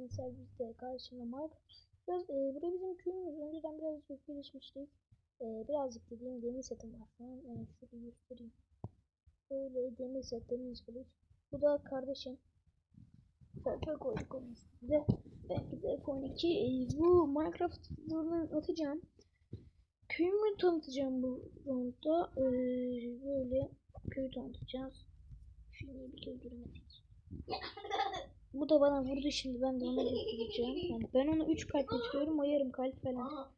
geldiniz servisde karşımda Mark. Biraz e, burada bizim köyümüz önceden biraz çok gelişmiştik. E, birazcık dediğim demir setim var şu an. E, şöyle göstereyim. Böyle demir set, demir kılıç. Bu da kardeşim. Ferpe koyduk onun üstünde. Belki de F12. E, bu Minecraft videolarını atacağım. Köyümü tanıtacağım bu roundda. E, böyle köyü tanıtacağız. Şimdi bir kez göremedik. Bu da bana vurdu şimdi ben de ona göstereceğim. Yani ben onu 3 kalp getiriyorum o yarım kalp falan.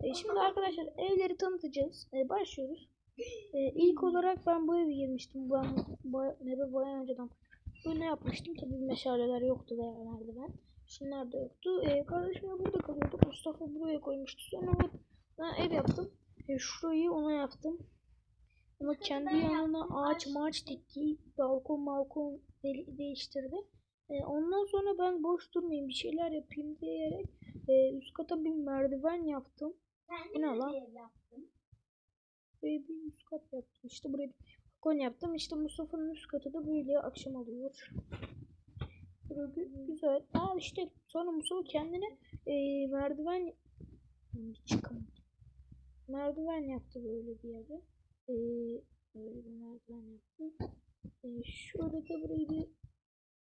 E, şimdi arkadaşlar evleri tanıtacağız. E, başlıyoruz. E, ilk olarak ben bu evi girmiştim. Ben boya, mebe boya önceden böyle yapmıştım. Tabii meşaleler yoktu veya merdiven. Şunlar da yoktu. E, kardeşim de burada kalıyordu. Mustafa buraya koymuştu. Sonra ben, ben ev yaptım. E, şurayı ona yaptım. Ama kendi yanına ağaç maç dikti. Balkon balkon de- değiştirdi. E, ondan sonra ben boş durmayayım bir şeyler yapayım diyerek e, üst kata bir merdiven yaptım. Bu ne lan? Buraya bir üst kat yaptım. İşte buraya bir balkon yaptım. İşte Mustafa'nın üst katı da böyle akşam oluyor. Güzel. Aa işte sonra Mustafa kendine e, merdiven çıkamadı. Merdiven yaptı böyle bir yere. E, böyle bir merdiven yaptı. E, de burayı bir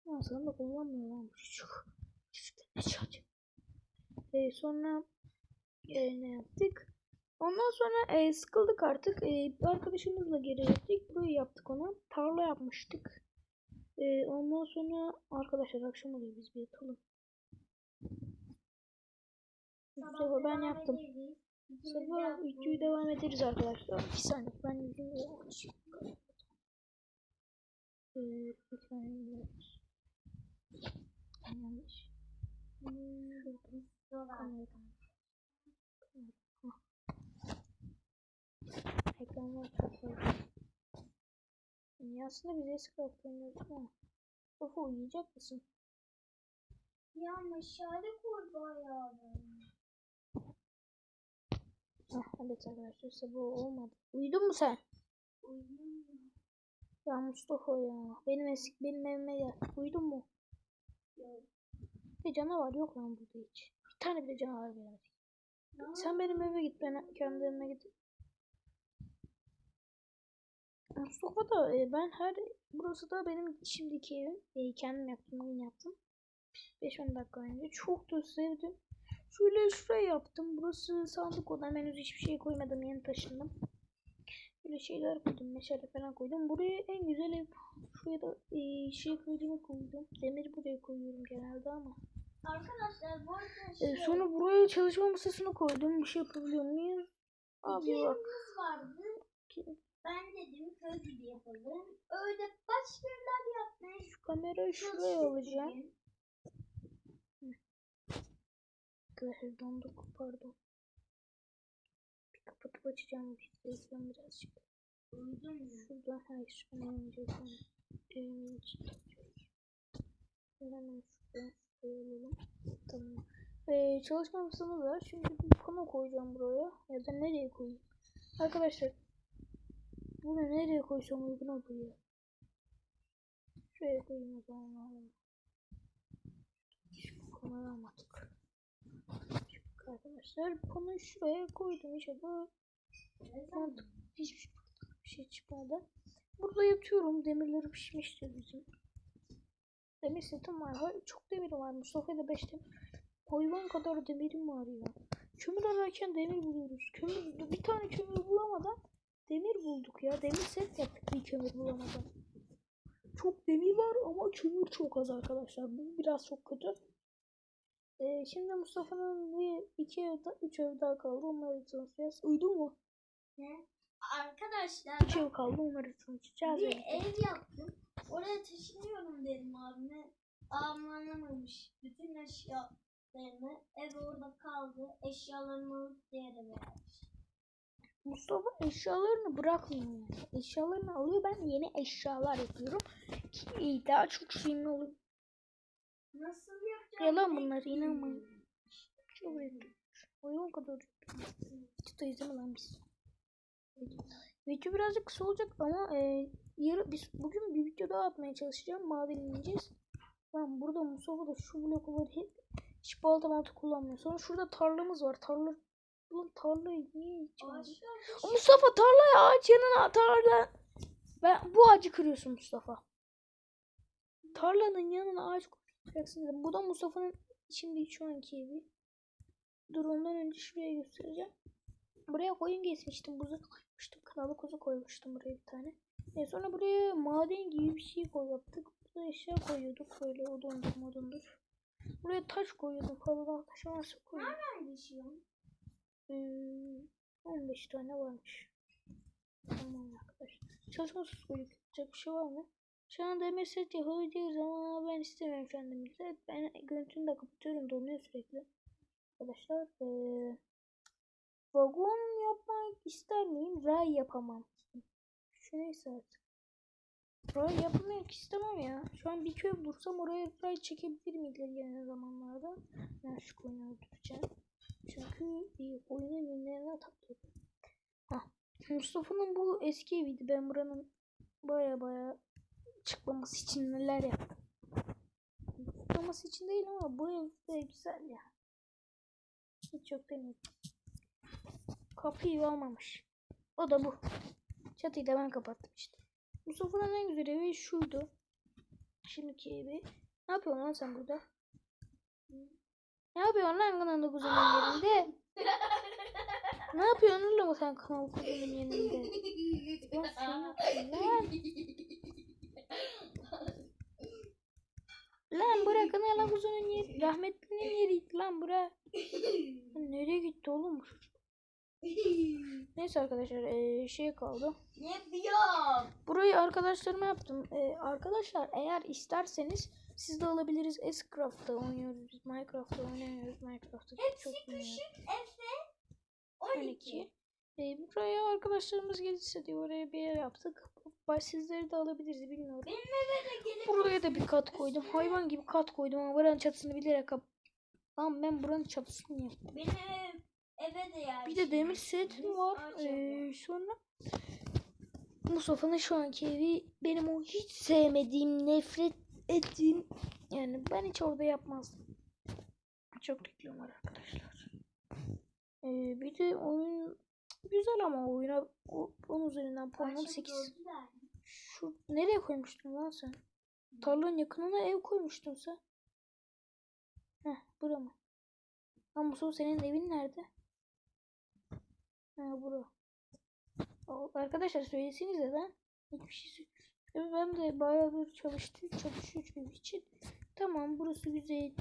aslında kullanmıyor lan bu çocuk. Çocuk ne çocuk. E, sonra e, ne yaptık? Ondan sonra e, sıkıldık artık. E, bir arkadaşımızla geri gittik. Burayı yaptık ona. Tarla yapmıştık. E, ondan sonra arkadaşlar akşam oluyor biz bir yatalım. Mustafa ben yaptım. Sabah videoyu devam ederiz arkadaşlar. Bir saniye ben yüzümü açayım. Ee, bir saniye. Yanlış. Ekranlar çok fazla. Yani aslında biz Escraft oynuyoruz ama. Mustafa uyuyacak mısın? Ya meşale koy bayağı. Ah, evet arkadaşlar sabah olmadı. Uyudun mu sen? Uyuyayım. Ya Mustafa ya. Benim eski benim evime gel. Uyudun mu? Bir canavar yok lan burada hiç. Bir tane bile canavar. Ne Sen benim eve git ben kendi evime gideyim. Mustafa da e, ben her burası da benim şimdiki evim. E, kendim yaptım bugün yaptım. 5-10 dakika önce. Çok da sevdim. Şöyle şuraya yaptım. Burası sandık odam. Henüz hiçbir şey koymadım. Yeni taşındım. Böyle şeyler koydum. Meşale falan koydum. Buraya en güzel ev. Şuraya da e, şey koyduğumu koydum. Demir buraya koyuyorum genelde ama. Arkadaşlar bu arada E, şey, sonra buraya çalışma masasını koydum. Bir şey yapabiliyor muyuz? Abi iki bak. vardı. ki- Ben dedim köy gibi yapalım. Öyle başka yapmaya Şu kamerayı şuraya alacağım. Arkadaşlar donduk pardon. Kapatıp açacağım. Bir ekran birazcık. Şurada hayır. Önce ben evimin açıyoruz. Hemen şurada şuraya alalım. Tamam. Ee, çalışma masamız var. Şimdi bir pano koyacağım buraya. Ya da nereye koyayım? Arkadaşlar bunu nereye koysam uygun olur ya. Şuraya koyayım o zaman. Bu konuyu almadık. Arkadaşlar panoyu şuraya koydum zaman? Mantık. Hiçbir bir şey çıkmadı. Burada yatıyorum. Demirleri pişmiştir bizim. Demir setim var. Hayır, çok demir var. Mustafa'da 5 demir. Hayvan kadar demirim var ya. Kömür ararken demir buluyoruz. Kömür, bir tane kömür bulamadan demir bulduk ya. Demir set yaptık bir kömür bulamadan. Çok demir var ama kömür çok az arkadaşlar. Bu biraz çok kötü. Ee, şimdi Mustafa'nın bir iki ev, da- üç ev daha kaldı. Onları tanışacağız. Uydun mu? Ne? Arkadaşlar Üç ev kaldı. Onları tanışacağız. bir ev yaptım. Oraya taşınıyorum dedim abime. Abim anlamamış. Bütün eşyalarını ev orada kaldı. Eşyalarını alıp diğer eve. Mustafa eşyalarını bırakmıyor yani. Eşyalarını alıyor. Ben yeni eşyalar yapıyorum. Ki daha çok şeyim olur. Nasıl yapacağım? Yalan bunlar inanmayın. Çok renkli. Oyun kadar. Çıta izleme lan biz. Video birazcık kısa olacak ama e, yarı, biz bugün bir video daha atmaya çalışacağım. Maden ineceğiz. Tamam burada Mustafa da şu blokları hep Hiç balta malta kullanmıyor. Sonra şurada tarlamız var. Tarla Ulan tarlayı niye almadın? Ağaçlar Mustafa tarlaya ağaç yanına tarla. Ben bu ağacı kırıyorsun Mustafa. Tarlanın yanına ağaç dedim. Bu da Mustafa'nın şimdi şu anki evi. Dur ondan önce şuraya göstereceğim. Buraya koyun kesmiştim. Buzu koymuştum. Kanalı kuzu koymuştum buraya bir tane. E sonra buraya maden gibi bir şey koy yaptık. Burada eşya koyuyorduk. Böyle odundur modundur. Buraya taş koyuyordum. Fazladan taş varsa koyuyordum. nerede yaşıyorsun? Hmm, 15 tane varmış. Tamam arkadaşlar. Çalışmasız koyup yapacak bir şey var mı? Şu an demir set yapabiliriz ama ben istemiyorum şu an demir. Ben görüntünü de kapatıyorum donuyor sürekli. Arkadaşlar eee vagon yapmak ister miyim? Ray yapamam. Şu neyse artık. Ray yapmak istemem ya. Şu an bir köy bulursam oraya ray çekebilir miyim ilerleyen zamanlarda? Ben şu koyunu öldüreceğim. Çünkü bir oyunun yönlerine takıyorum. Mustafa'nın bu eski eviydi. Ben buranın baya baya çıkmaması için neler yaptım. Çıkmaması için değil ama bu ev de güzel ya. Hiç yok demedim. Kapıyı almamış. O da bu. Çatıyı da ben kapattım işte. Mustafa'nın en güzel evi şuydu. Şimdiki evi. Ne yapıyorsun lan sen burada? Ne yapıyorsun lan kanalı kuzeninin yerinde? Ne yapıyorsun oğlum sen kanalı kuzeninin yerinde? Sen ne yapıyorsun lan? Lan bura kanalı kuzeninin yeri. Rahmetlinin yeriydi lan bura. Lan nereye gitti oğlum bu çocuk? Neyse arkadaşlar eee şey kaldı. Ne yapıyorsun? Burayı arkadaşlarıma yaptım. Ee, arkadaşlar eğer isterseniz siz de alabiliriz. S-Craft'ta oynuyoruz biz. Minecraft'ta oynamıyoruz. Minecraft'ta Hepsi çok oynuyoruz. küçük Efe 12. 12. Buraya arkadaşlarımız gelirse diye oraya bir yer yaptık. Baş sizleri de alabiliriz bilmiyorum. Benim eve de gelip Buraya da bir kat koydum. Hayvan gibi kat koydum ama buranın çatısını bilerek kap. Lan ben buranın çatısını yaptım. benim ev, eve de yer. Bir de demir setim var. Ee, sonra Mustafa'nın şu anki evi benim o hiç sevmediğim, nefret ettiğim yani ben hiç orada yapmazdım. Çok reklam var arkadaşlar. Ee, bir de oyun güzel ama oyuna o, onun üzerinden puanım 8. Şu nereye koymuştun lan sen? Tarlanın yakınına ev koymuştun sen. Heh, bura mı? Lan Mustafa senin evin nerede? Ha bura. O, arkadaşlar söylesenize lan. Hiçbir şey ben de bayağıdır çalıştım. Çalışıyorum için. Tamam burası güzel.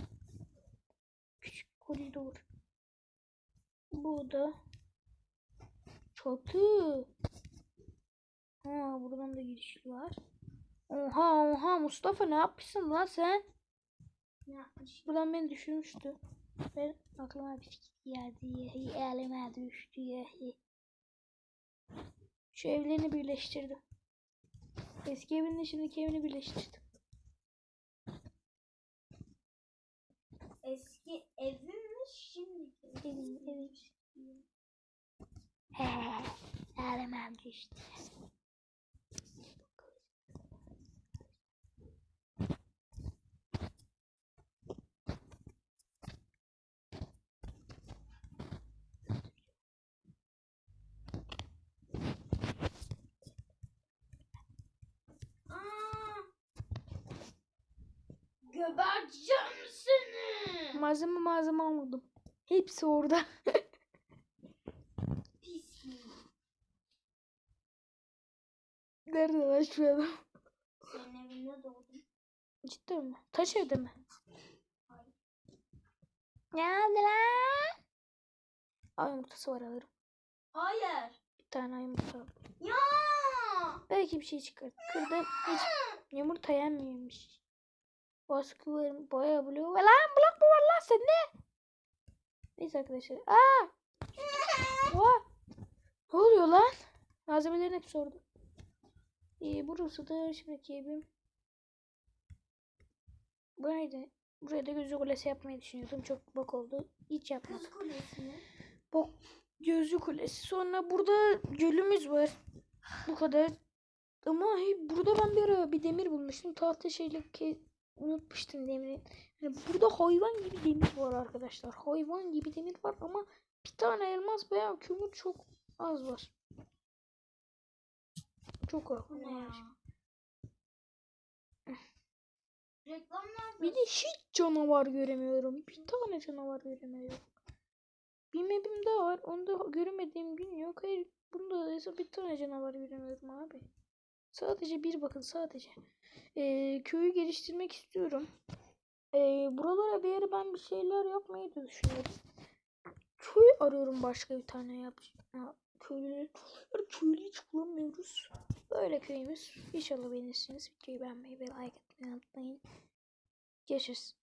Küçük koridor. Bu da çatı. Ha buradan da giriş var. Oha oha Mustafa ne yapmışsın lan sen? Ne yapmış? Buradan beni düşürmüştü. Ben aklıma bir fikir geldi. Elime düştü. Şu evlerini birleştirdim. Eski evinle şimdiki evini birleştirdim. Eski evim mi şimdiki? Evin, evin. He, elime düştü. Aa! Geberteceğim seni. Malzeme malzeme almadım. Hepsi orada. Nerede lan şu adam? Senin evinde doğdum. Cidden mi? Taş evde mi? Hayır. Geldi lan. Ay yumurtası var alırım. Hayır. Bir tane ay yumurta. Ya. Belki bir şey çıkar. Kırdım. Hiç yumurta yenmiyormuş. Baskılarım bayağı blok. Lan blok mu var lan sende? Neyse arkadaşlar. Aa! Oha! Ne oluyor lan? Malzemelerin hepsi orada. Ee, burası da şimdiki evim. Burayı da, buraya da gözlü kulesi yapmayı düşünüyordum. Çok bok oldu. Hiç yapmadım. Kız kulesini. Bok gözlü kulesi. Sonra burada gölümüz var. Bu kadar. Ama hey, burada ben bir ara bir demir bulmuştum. Tahta şeyle unutmuştum demirin Yani burada hayvan gibi demir var arkadaşlar. Hayvan gibi demir var ama bir tane elmas veya kömür çok az var. Çok ya? Reklamlar Bir de hiç canavar göremiyorum. Bir tane canavar göremiyorum. Bir map'im daha var. Onu da göremediğim gün yok. Hayır bunda ise bir tane canavar göremiyorum abi. Sadece bir bakın sadece. Ee, köyü geliştirmek istiyorum. Ee, buralara bir yere ben bir şeyler yapmayı da düşünüyorum. Köy arıyorum başka bir tane yap. Ya, köylü, köylü hiç bulamıyoruz. Böyle köyümüz. İnşallah beğenirsiniz. Videoyu beğenmeyi ve like atmayı unutmayın. Görüşürüz.